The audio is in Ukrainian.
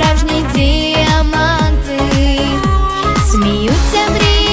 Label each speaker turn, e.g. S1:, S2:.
S1: справжні діаманти, сміються мрії.